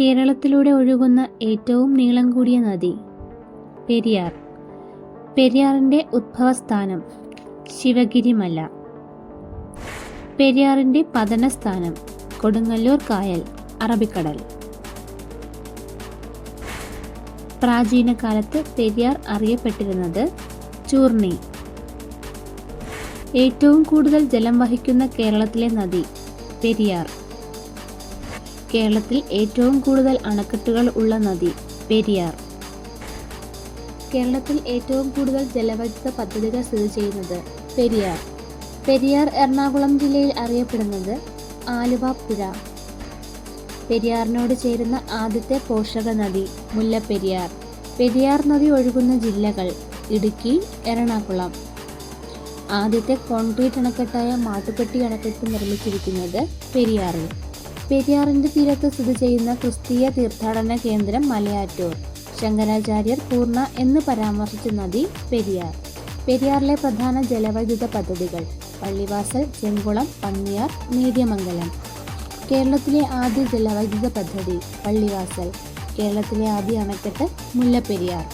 കേരളത്തിലൂടെ ഒഴുകുന്ന ഏറ്റവും നീളം കൂടിയ നദി പെരിയാർ. പെരിയാറിന്റെ ഉദ്ഭവസ്ഥാനം ശിവഗിരിമല. പെരിയാറിന്റെ പതനസ്ഥാനം കൊടുങ്ങല്ലൂർ കായൽ അറബിക്കടൽ. പ്രാചീന കാലത്ത് പെരിയാർ അറിയപ്പെട്ടിരുന്നത് ചൂർണി. ഏറ്റവും കൂടുതൽ ജലം വഹിക്കുന്ന കേരളത്തിലെ നദി പെരിയാർ. കേരളത്തിൽ ഏറ്റവും കൂടുതൽ അണക്കെട്ടുകൾ ഉള്ള നദി പെരിയാർ. കേരളത്തിൽ ഏറ്റവും കൂടുതൽ ജലവൈദ്യുത പദ്ധതികൾ സ്ഥിതി ചെയ്യുന്നത് പെരിയാർ. പെരിയാർ എറണാകുളം ജില്ലയിൽ അറിയപ്പെടുന്നത് ആലുവ പുഴ. പെരിയാറിനോട് ചേരുന്ന ആദ്യത്തെ പോഷക നദി മുല്ലപ്പെരിയാർ. പെരിയാർ നദി ഒഴുകുന്ന ജില്ലകൾ ഇടുക്കി എറണാകുളം. ആദ്യത്തെ കോൺക്രീറ്റ് അണക്കെട്ടായ മാട്ടുപ്പെട്ടി അണക്കെട്ട് നിർമ്മിച്ചിരിക്കുന്നത് പെരിയാറിൽ. പെരിയാറിന്റെ തീരത്ത് സ്ഥിതി ചെയ്യുന്ന ക്രിസ്തീയ തീർത്ഥാടന കേന്ദ്രം മലയാറ്റൂർ. ശങ്കരാചാര്യർ പൂർണ എന്ന് പരാമർശിച്ച നദി പെരിയാർ. പെരിയാറിലെ പ്രധാന ജലവൈദ്യുത പദ്ധതികൾ പള്ളിവാസൽ ചെങ്കുളം പന്നിയാർ നേര്യമംഗലം കേരളത്തിലെ ആദ്യ ജലവൈദ്യുത പദ്ധതി പള്ളിവാസൽ. കേരളത്തിലെ ആദ്യ അണക്കെട്ട് മുല്ലപ്പെരിയാർ.